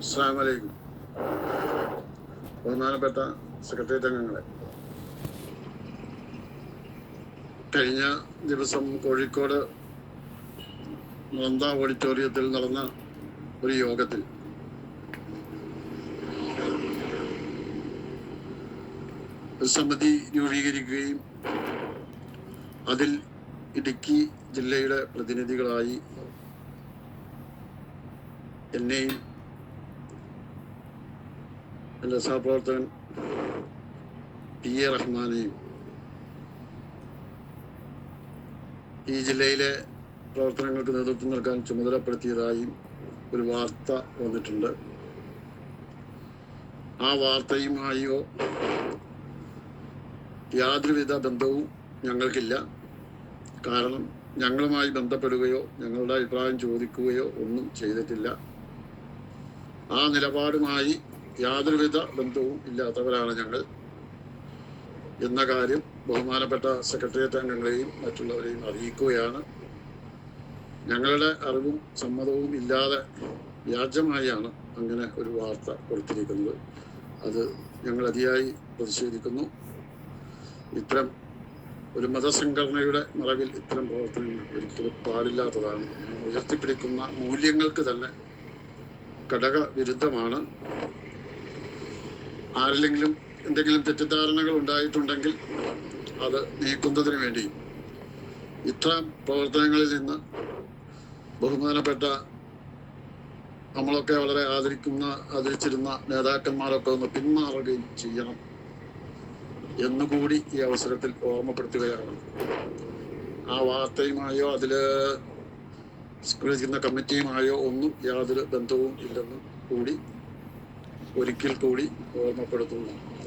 അസ്സാം വലൈക്കും ബഹുമാനപ്പെട്ട സെക്രട്ടേറിയറ്റ് അംഗങ്ങളെ കഴിഞ്ഞ ദിവസം കോഴിക്കോട് നന്ദ ഓഡിറ്റോറിയത്തിൽ നടന്ന ഒരു യോഗത്തിൽ സമിതി രൂപീകരിക്കുകയും അതിൽ ഇടുക്കി ജില്ലയുടെ പ്രതിനിധികളായി എന്നെയും എന്റെ സഹപ്രവർത്തകൻ പി എ റഹ്മാനെയും ഈ ജില്ലയിലെ പ്രവർത്തനങ്ങൾക്ക് നേതൃത്വം നൽകാൻ ചുമതലപ്പെടുത്തിയതായും ഒരു വാർത്ത വന്നിട്ടുണ്ട്. ആ വാർത്തയുമായോ യാതൊരുവിധ ബന്ധവും ഞങ്ങൾക്കില്ല. കാരണം ഞങ്ങളുമായി ബന്ധപ്പെടുകയോ ഞങ്ങളുടെ അഭിപ്രായം ചോദിക്കുകയോ ഒന്നും ചെയ്തിട്ടില്ല. ആ നിലപാടുമായി യാതൊരുവിധ ബന്ധവും ഇല്ലാത്തവരാണ് ഞങ്ങൾ എന്ന കാര്യം ബഹുമാനപ്പെട്ട സെക്രട്ടേറിയറ്റ് അംഗങ്ങളെയും മറ്റുള്ളവരെയും അറിയിക്കുകയാണ്. ഞങ്ങളുടെ അറിവും സമ്മതവും ഇല്ലാതെ വ്യാജമായാണ് അങ്ങനെ ഒരു വാർത്ത കൊടുത്തിരിക്കുന്നത്. അത് ഞങ്ങൾ അതിയായി പ്രതിഷേധിക്കുന്നു. ഇത്തരം ഒരു മതസംഘടനയുടെ മറവിൽ ഇത്തരം പ്രവർത്തനങ്ങൾ ഒരിക്കലും പാടില്ലാത്തതാണ്. ഉയർത്തിപ്പിടിക്കുന്ന മൂല്യങ്ങൾക്ക് തന്നെ ഘടക വിരുദ്ധമാണ് ആരിലെങ്കിലും എന്തെങ്കിലും തെറ്റിദ്ധാരണകൾ ഉണ്ടായിട്ടുണ്ടെങ്കിൽ അത് നീക്കുന്നതിന് വേണ്ടി ഇത്തരം പ്രവർത്തനങ്ങളിൽ നിന്ന് ബഹുമാനപ്പെട്ട നമ്മളൊക്കെ വളരെ ആദരിക്കുന്ന ആദരിച്ചിരുന്ന നേതാക്കന്മാരൊക്കെ ഒന്ന് പിന്മാറുകയും ചെയ്യണം എന്നുകൂടി ഈ അവസരത്തിൽ ഓർമ്മപ്പെടുത്തുകയാണ്. ആ വാർത്തയുമായോ അതിൽ സ്കൂളിൽ കമ്മിറ്റിയുമായോ ഒന്നും യാതൊരു ബന്ധവും ഇല്ലെന്നും കൂടി ഒരിക്കൽ കൂടി ഓർമ്മപ്പെടുത്തുന്നു.